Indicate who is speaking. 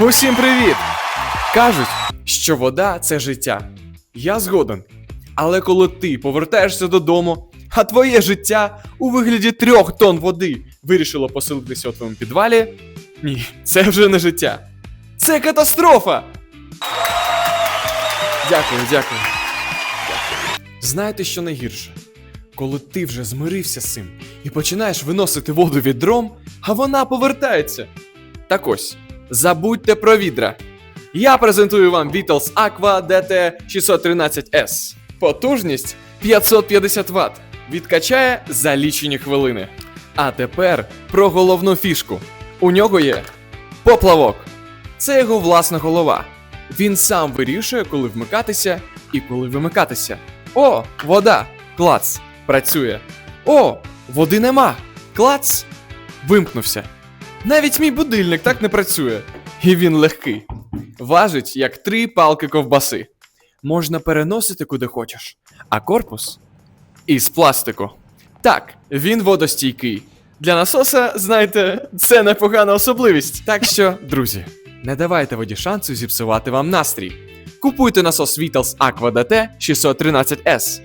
Speaker 1: Усім привіт! Кажуть, що вода це життя. Я згоден. Але коли ти повертаєшся додому, а твоє життя у вигляді трьох тонн води вирішило поселитися у твоєму підвалі, ні, це вже не життя. Це катастрофа! Дякую, дякую. Знаєте, що найгірше? Коли ти вже змирився з цим і починаєш виносити воду відром, а вона повертається. Так ось, забудьте про відра. Я презентую вам Beatles Aqua DT 613S. Потужність 550 Вт. Відкачає за лічені хвилини. А тепер про головну фішку. У нього є поплавок. Це його власна голова. Він сам вирішує, коли вмикатися і коли вимикатися. О, вода! Клац! Працює. О, води нема! Клац! Вимкнувся. Навіть мій будильник так не працює. І він легкий. Важить, як три палки ковбаси. Можна переносити куди хочеш. А корпус із пластику. Так, він водостійкий. Для насоса, знаєте, це непогана особливість. Так що, друзі, не давайте воді шансу зіпсувати вам настрій. Купуйте насос Vitals Aqua DT 613S.